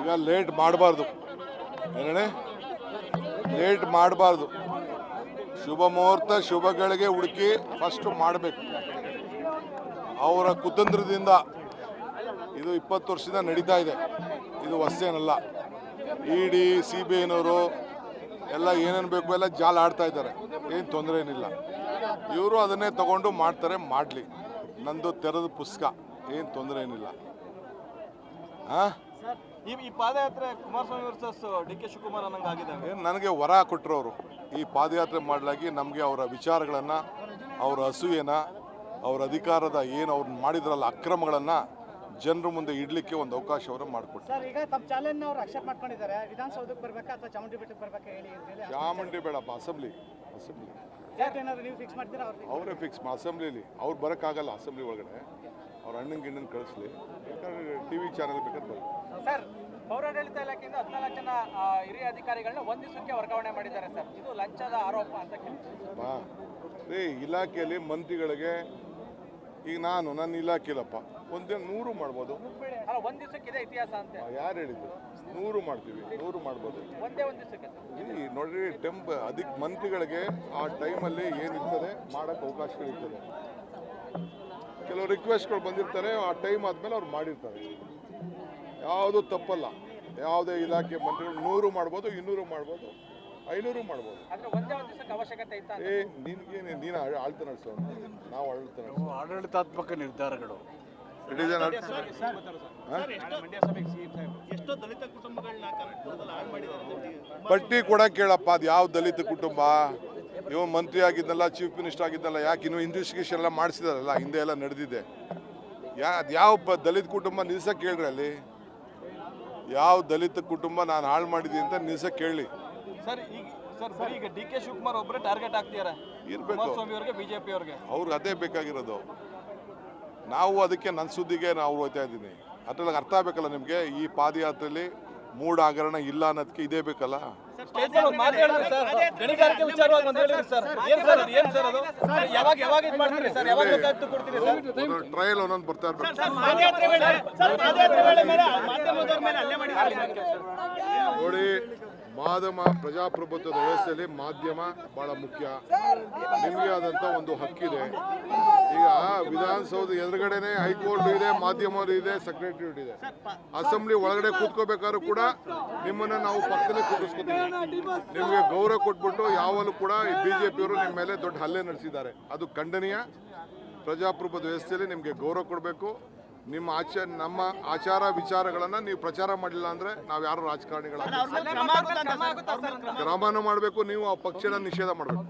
ಈಗ ಲೇಟ್ ಮಾಡಬಾರ್ದು. ಏನೇ ಲೇಟ್ ಮಾಡಬಾರ್ದು. ಶುಭ ಮುಹೂರ್ತ ಶುಭಗಳಿಗೆ ಹುಡುಕಿ ಫಸ್ಟ್ ಮಾಡಬೇಕು. ಅವರ ಕುತಂತ್ರದಿಂದ ಇದು ಇಪ್ಪತ್ತು ವರ್ಷದಿಂದ ನಡೀತಾ ಇದೆ. ಇದು ಹೊಸೇನಲ್ಲ ಇ ಡಿ, ಸಿ ಬಿ ಐನವರು ಎಲ್ಲ ಏನೇನು ಬೇಕು ಎಲ್ಲ ಜಾಲ ಆಡ್ತಾ ಇದ್ದಾರೆ. ಏನು ತೊಂದರೆ ಏನಿಲ್ಲ. ಇವರು ಅದನ್ನೇ ತಗೊಂಡು ಮಾಡ್ತಾರೆ ಮಾಡಲಿ. ನಂದು ತೆರೆದ ಪುಸ್ತಕ. ಏನು ತೊಂದರೆ ಏನಿಲ್ಲ. ಈ ಈ ಪಾದಯಾತ್ರೆ Kumaraswamy versus D K Shivakumar ಅನ್ನಂಗೆ ಆಗಿದೆ. ಏನು ನನಗೆ ವರ ಕೊಟ್ಟರು ಅವರು. ಈ ಪಾದಯಾತ್ರೆ ಮಾಡಲಾಗಿ ನಮಗೆ ಅವರ ವಿಚಾರಗಳನ್ನು ಅವರ ಅಸೂಯೆನ ಅವರ ಅಧಿಕಾರದ ಏನು ಅವ್ರು ಮಾಡಿದ್ರಲ್ಲ ಅಕ್ರಮಗಳನ್ನು ಜನರ ಮುಂದೆ ಇಡ್ಲಿಕ್ಕೆ ಒಂದು ಅವಕಾಶವನ್ನು ಅವರು ಸರ್ ಈಗ ತಮ್ಮ ಚಾಲೆಂಜ್ ಅವ್ರು ಅಕ್ಸೆಪ್ಟ್ ಮಾಡ್ಕೊಂಡಿದ್ದಾರೆ. ವಿಧಾನಸೌಧಕ್ಕೆ ಬರಬೇಕಾ ಅಥವಾ ಚಾಮುಂಡಿ ಬೆಟ್ಟಕ್ಕೆ ಬರ್ಬೇಕಾ ಹೇಳಿ ಅಂತ ಹೇಳಿ ಚಾಮುಂಡಿ ಬೇಡಪ್ಪ ಅಸೆಂಬ್ಲಿ ಅಸೆಂಬ್ಲಿ. ಡೇಟ್ ಏನಾದ್ರು ನೀವು ಫಿಕ್ಸ್ ಮಾಡ್ತೀರಾ ಅವ್ರು ಅವರೇ ಫಿಕ್ಸ್ ಅಸೆಂಬ್ಲಿಲಿ. ಅವ್ರು ಬರೋಕ್ಕಾಗಲ್ಲ ಅಸೆಂಬ್ಲಿ ಒಳಗಡೆ. ಅವ್ರ ಅಣ್ಣನ ಗಿಣ್ಣನ ಕಳಿಸ್ಲಿ. ಬೇಕಾದ್ರೆ ಟಿ ವಿ ಚಾನಲ್ ಬೇಕಾದ್ರೆ ಬರ್ಲಿ. ಸರ್ ಪೌರಾಡಳಿತ ಇಲಾಖೆಯಿಂದ ಹದಿನಾಲ್ಕು ಜನ ಆ, ಹಿರಿಯ ಅಧಿಕಾರಿಗಳನ್ನ ಒಂದು ದಿವಸಕ್ಕೆ ವರ್ಗಾವಣೆ ಮಾಡಿದ್ದಾರೆ ಸರ್. ಇದು ಲಂಚದ ಆರೋಪ ಅಂತ ಕೇಳಿ ಇಲಾಖೆಯಲ್ಲಿ ಮಂತ್ರಿಗಳಿಗೆ ಈಗ ನಾನು ನನ್ನ ಇಲಾಖೆಲಪ್ಪ ಒಂದೇ ನೂರು ಮಾಡ್ಬೋದು. ಅಲ್ಲ ಒಂದು ದಿವಸಕ್ಕೆ ಇದೆ ಇತಿಹಾಸ ಅಂತೆ. ಯಾರು ಹೇಳಿದ್ರು ನೂರು ಮಾಡ್ತೀವಿ ನೂರು ಮಾಡ್ಬೋದು. ಇಲ್ಲಿ ನೋಡ್ರಿ ಟೆಂಪ್ ಅದಕ್ಕೆ ಮಂತ್ರಿಗಳಿಗೆ ಆ ಟೈಮಲ್ಲಿ ಏನಿರ್ತದೆ ಮಾಡೋಕ್ಕೆ ಅವಕಾಶಗಳಿರ್ತದೆ ಕೆಲವು ರಿಕ್ವೆಸ್ಟ್ಗಳು ಬಂದಿರ್ತಾರೆ ಆ ಟೈಮ್ ಆದಮೇಲೆ ಅವ್ರು ಮಾಡಿರ್ತಾರೆ. ಯಾವುದು ತಪ್ಪಲ್ಲ. ಯಾವುದೇ ಇಲಾಖೆ ಮಂತ್ರಿಗಳು ನೂರು ಮಾಡ್ಬೋದು ಇನ್ನೂರು ಮಾಡ್ಬೋದು ಐನೂರು ಮಾಡ್ಬೋದು. ಅಂದ್ರೆ ಒಂದೇ ಒಂದು ದಿವಸಕ್ಕೆ ಅವಶ್ಯಕತೆ ಇತ್ತ ಏ ನಿನ್ಗೇನೆ ನೀನು ಆಳ್- ಆಳ್ತ ನಡೆಸೋ ನಾವು ಆಡಳಿತ ಆಡಳಿತಾತ್ಮಕ ನಿರ್ಧಾರಗಳು. ಎಷ್ಟೋ ದಲಿತ ಕುಟುಂಬಗಳನ್ನ ಕರ್ನಾಟಕದಲ್ಲಿ ಹಾಳು ಪಟ್ಟಿ ಕೊಡಕ್ಕೆ ಕೇಳಪ್ಪ ಅದು ಯಾವ ದಲಿತ ಕುಟುಂಬ? ಇವ ಮಂತ್ರಿ ಆಗಿದ್ದಲ್ಲ ಚೀಫ್ ಮಿನಿಸ್ಟರ್ ಆಗಿದ್ದಲ್ಲ ಯಾಕೆ ಇನ್ನು ಇನ್ವೆಸ್ಟಿಗೇಷನ್ ಎಲ್ಲ ಮಾಡಿಸಿದಾರಲ್ಲ ಹಿಂದೆ ಎಲ್ಲ ನಡೆದಿದೆ. ಯಾ ಅದು ಯಾವ ದಲಿತ ಕುಟುಂಬ ನಿಲ್ಸಕ್ಕೆ ಕೇಳ್ರಿ ಅಲ್ಲಿ. ಯಾವ ದಲಿತ ಕುಟುಂಬ ನಾನು ಹಾಳು ಮಾಡಿದ್ದೀನಿ ಅಂತ ನಿಲ್ಸಕ್ಕೆ ಕೇಳಿ. ಸರ್ ಈಗ ಸರ್ ಈಗ ಡಿ ಕೆ ಶಿವಕುಮಾರ್ ಒಬ್ಬರೇ ಟಾರ್ಗೆಟ್ ಆಗ್ತಿದ್ದಾರೆ ಇರಬೇಕು. ಅವರಿಗೆ ಬಿಜೆಪಿ ಅವ್ರಿಗೆ. ಅವ್ರಿಗೆ ಅದೇ ಬೇಕಾಗಿರೋದು. ನಾವು ಅದಕ್ಕೆ ನನ್ನ ಸುದ್ದಿಗೆ ನಾವು ಹೋಗ್ತಾ ಇದ್ದೀನಿ. ಅದರಲ್ಲಿ ಅರ್ಥ ಆಗಬೇಕಲ್ಲ ನಿಮಗೆ? ಈ ಪಾದಯಾತ್ರೆಯಲ್ಲಿ ಮೂಡ ಹಗರಣ ಇಲ್ಲ ಅನ್ನೋದಕ್ಕೆ ಇದೇ ಬೇಕಲ್ಲ? ಟ್ರಯಲ್ ಒಂದೊಂದು ಬರ್ತಾ ಇರ್ಬೇಕು. ನೋಡಿ ಮಾಧ್ಯಮ ಪ್ರಜಾಪ್ರಭುತ್ವದ ವ್ಯವಸ್ಥೆಯಲ್ಲಿ ಮಾಧ್ಯಮ ಬಹಳ ಮುಖ್ಯ. ನಿಮಗೆ ಆದಂತ ಒಂದು ಹಕ್ಕಿದೆ. ವಿಧಾನಸೌಧ ಎದುರುಗಡೆನೆ ಹೈಕೋರ್ಟ್ ಇದೆ, ಮಾಧ್ಯಮರು ಇದೆ, ಸೆಕ್ರೆಟರಿಯೇಟ್ ಇದೆ. ಅಸೆಂಬ್ಲಿ ಒಳಗಡೆ ಕೂತ್ಕೋಬೇಕಾದ್ರೂ ಕೂಡ ನಿಮ್ಮನ್ನ ನಾವು ಪಕ್ಕದಲ್ಲಿ ಕೂರಿಸ್ಕೊತೀವಿ ನಿಮಗೆ ಗೌರವ ಕೊಟ್ಬಿಟ್ಟು ಯಾವಲ್ಲೂ ಕೂಡ ಬಿಜೆಪಿಯವರು ನಿಮ್ಮ ಮೇಲೆ ದೊಡ್ಡ ಹಲ್ಲೆ ನಡೆಸಿದ್ದಾರೆ. ಅದು ಖಂಡನೀಯ. ಪ್ರಜಾಪ್ರಭುತ್ವ ವ್ಯವಸ್ಥೆಯಲ್ಲಿ ನಿಮಗೆ ಗೌರವ ಕೊಡಬೇಕು. ನಿಮ್ಮ ಆಚ, ನಮ್ಮ ಆಚಾರ ವಿಚಾರಗಳನ್ನು ನೀವು ಪ್ರಚಾರ ಮಾಡಲಿಲ್ಲ ಅಂದ್ರೆ ನಾವು ಯಾರು ರಾಜಕಾರಣಿಗಳ ಕ್ರಮನ ಮಾಡಬೇಕು, ನೀವು ಆ ಪಕ್ಷನ ನಿಷೇಧ ಮಾಡಬೇಕು.